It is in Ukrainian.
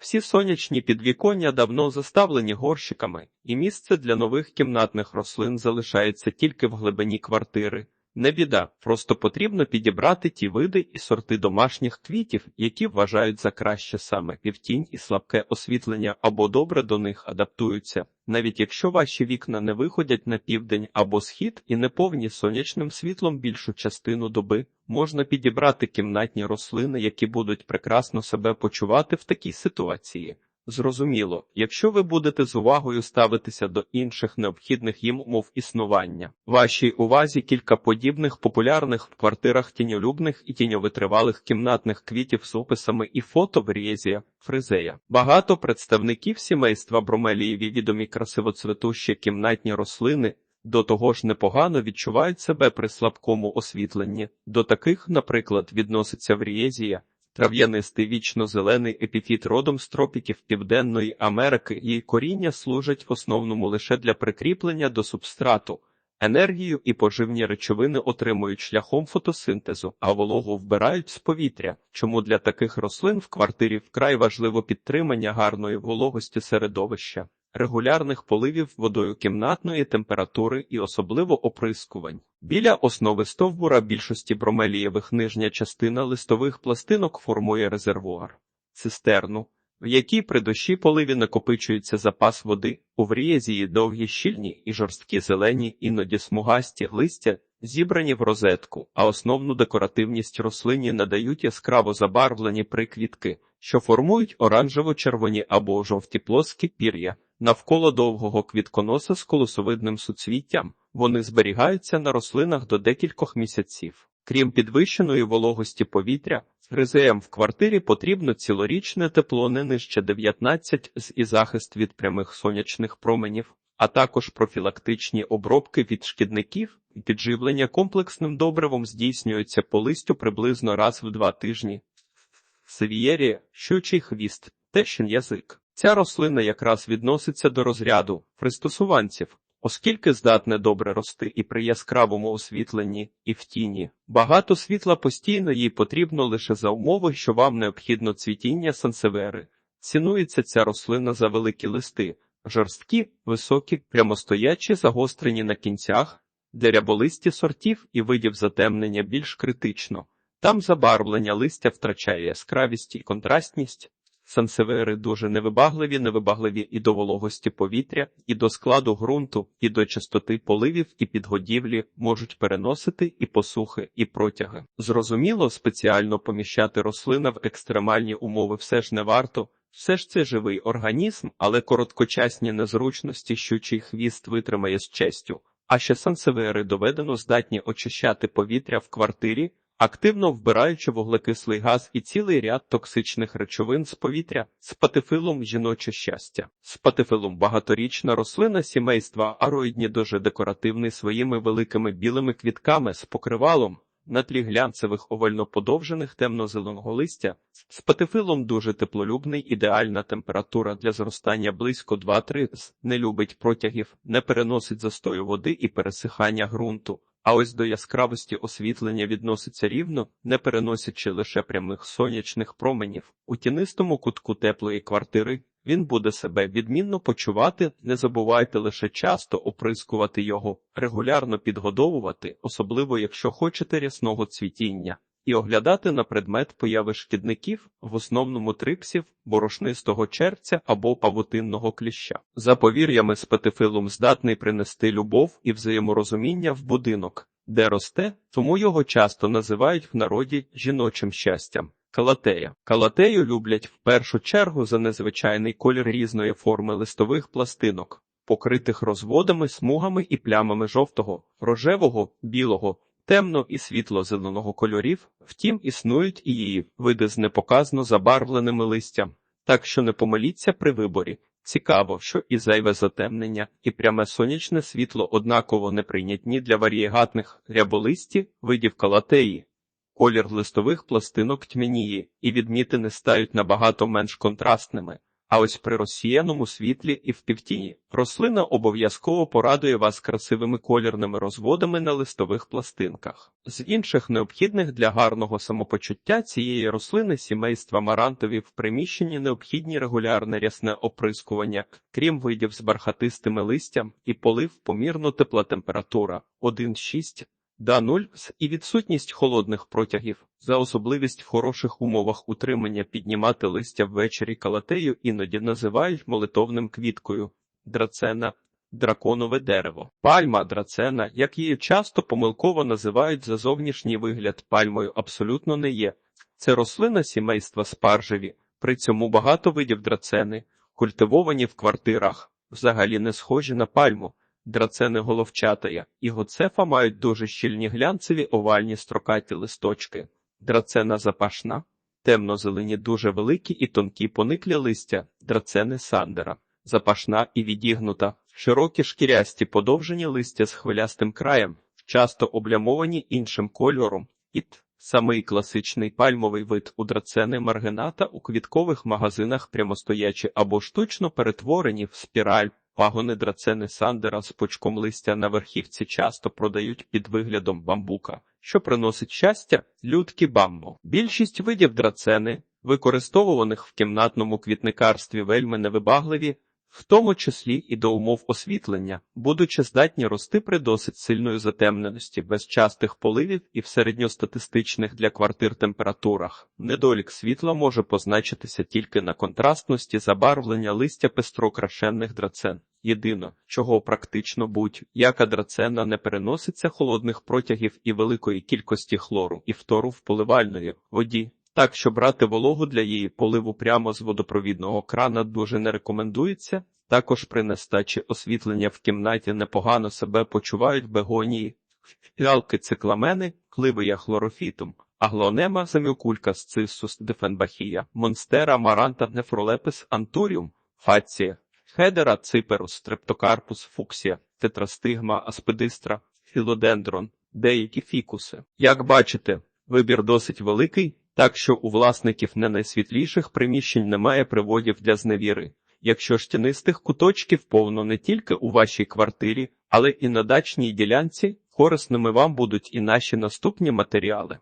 Всі сонячні підвіконня давно заставлені горщиками, і місце для нових кімнатних рослин залишається тільки в глибині квартири. Не біда, просто потрібно підібрати ті види і сорти домашніх квітів, які вважають за краще саме півтінь і слабке освітлення або добре до них адаптуються, навіть якщо ваші вікна не виходять на південь або схід і не повні сонячним світлом більшу частину доби, можна підібрати кімнатні рослини, які будуть прекрасно себе почувати в такій ситуації. Зрозуміло, якщо ви будете з увагою ставитися до інших необхідних їм умов існування, вашій увазі кілька подібних популярних в квартирах тіньолюбних і тіньовитривалих кімнатних квітів з описами і фото Врєзія, фризея. Багато представників сімейства бромелієві відомі красивоцветущі кімнатні рослини. До того ж непогано відчувають себе при слабкому освітленні. До таких, наприклад, відноситься врієзія, Трав'янистий вічно-зелений епіфіт родом з тропіків Південної Америки, її коріння служать в основному лише для прикріплення до субстрату. Енергію і поживні речовини отримують шляхом фотосинтезу, а вологу вбирають з повітря, чому для таких рослин в квартирі вкрай важливо підтримання гарної вологості середовища, регулярних поливів водою кімнатної температури і особливо оприскувань. Біля основи стовбура більшості бромелієвих нижня частина листових пластинок формує резервуар, цистерну, в якій при дощі поливі накопичується запас води, у врієзії довгі щільні і жорсткі зелені, іноді смугасті листя, зібрані в розетку, а основну декоративність рослині надають яскраво забарвлені приквітки, що формують оранжево-червоні або жовті плоскі пір'я. Навколо довгого квітконоса з колосовидним суцвіттям вони зберігаються на рослинах до декількох місяців. Крім підвищеної вологості повітря, гризеям в квартирі потрібно цілорічне тепло не нижче 19 з і захист від прямих сонячних променів, а також профілактичні обробки від шкідників і підживлення комплексним добривом здійснюються по листю приблизно раз в два тижні. Севієрія, щучий хвіст, тещин язик. Ця рослина якраз відноситься до розряду пристосуванців, оскільки здатне добре рости і при яскравому освітленні, і в тіні. Багато світла постійно їй потрібно лише за умови, що вам необхідно цвітіння сансевери. Цінується ця рослина за великі листи, жорсткі, високі, прямостоячі, загострені на кінцях, для ряболисті сортів і видів затемнення більш критично. Там забарвлення листя втрачає яскравість і контрастність. Сансевери дуже невибагливі, невибагливі і до вологості повітря, і до складу ґрунту, і до частоти поливів і підгодівлі можуть переносити і посухи, і протяги. Зрозуміло, спеціально поміщати рослина в екстремальні умови все ж не варто. Все ж це живий організм, але короткочасні незручності, щучий хвіст витримає з честю. А ще сансевери доведено здатні очищати повітря в квартирі, активно вбираючи вуглекислий газ і цілий ряд токсичних речовин з повітря, спатифилум жіноче щастя. Спатифилум багаторічна рослина сімейства ароїдні дуже декоративний своїми великими білими квітками з покривалом. На тлі глянцевих овально-подовжених темно-зеленого листя спатифилом дуже теплолюбний, ідеальна температура для зростання близько 2-3 не любить протягів, не переносить застою води і пересихання ґрунту. А ось до яскравості освітлення відноситься рівно, не переносячи лише прямих сонячних променів. У тінистому кутку теплої квартири він буде себе відмінно почувати, не забувайте лише часто оприскувати його, регулярно підгодовувати, особливо якщо хочете рясного цвітіння, і оглядати на предмет появи шкідників, в основному трипсів, борошнистого черця або павутинного кліща. За повір'ями спетифилум здатний принести любов і взаєморозуміння в будинок, де росте, тому його часто називають в народі жіночим щастям. Калатея. Калатею люблять в першу чергу за незвичайний колір різної форми листових пластинок, покритих розводами, смугами і плямами жовтого, рожевого, білого, темно і світло-зеленого кольорів, втім існують і її види з непоказно забарвленими листям, так що не помиліться при виборі. Цікаво, що і зайве затемнення, і пряме сонячне світло однаково неприйнятні для варієгатних ряболисті видів калатеї. Колір листових пластинок тьмяніє, і відмітини стають набагато менш контрастними, А ось при розсіяному світлі і в півтіні рослина обов'язково порадує вас красивими колірними розводами на листових пластинках. З інших необхідних для гарного самопочуття цієї рослини сімейства марантові в приміщенні необхідні регулярне рясне оприскування, крім видів з бархатистими листям і полив помірно тепла температура 1,6 Да 0 і відсутність холодних протягів. За особливість в хороших умовах утримання піднімати листя ввечері калатею іноді називають молитовним квіткою. Драцена драконове дерево. Пальма драцена, як її часто помилково називають за зовнішній вигляд пальмою, абсолютно не є. Це рослина сімейства спаржеві, при цьому багато видів драцени, культивовані в квартирах, взагалі не схожі на пальму. Драцени головчатая і гоцефа мають дуже щільні глянцеві овальні строкаті листочки. Драцена запашна, темно-зелені дуже великі і тонкі пониклі листя, драцени сандера, запашна і відігнута, широкі шкірясті подовжені листя з хвилястим краєм, часто облямовані іншим кольором. Іт. Самий класичний пальмовий вид у драцени маргината у квіткових магазинах прямостоячі або штучно перетворені в спіраль. Пагони драцени сандера з пучком листя на верхівці часто продають під виглядом бамбука, що приносить щастя людки бамбо. Більшість видів драцени, використовуваних в кімнатному квітникарстві вельми невибагливі, в тому числі і до умов освітлення, будучи здатні рости при досить сильної затемненості, без частих поливів і в середньостатистичних для квартир температурах. Недолік світла може позначитися тільки на контрастності забарвлення листя пестрокрашенних драцен. Єдино, чого практично будь-яка драцена не переноситься холодних протягів і великої кількості хлору і фтору в поливальної воді. Так що брати вологу для її поливу прямо з водопровідного крана дуже не рекомендується. Також при нестачі освітлення в кімнаті непогано себе почувають бегонії, фіалки цикламени, кливия хлорофітум, аглонема замюкулька сцисус дефенбахія, монстера маранта нефролепис антуріум, фація, хедера циперус, стрептокарпус фуксія, тетрастигма аспидистра, філодендрон, деякі фікуси. Як бачите, вибір досить великий. Так що у власників не найсвітліших приміщень немає приводів для зневіри. Якщо ж куточків повно не тільки у вашій квартирі, але і на дачній ділянці, корисними вам будуть і наші наступні матеріали.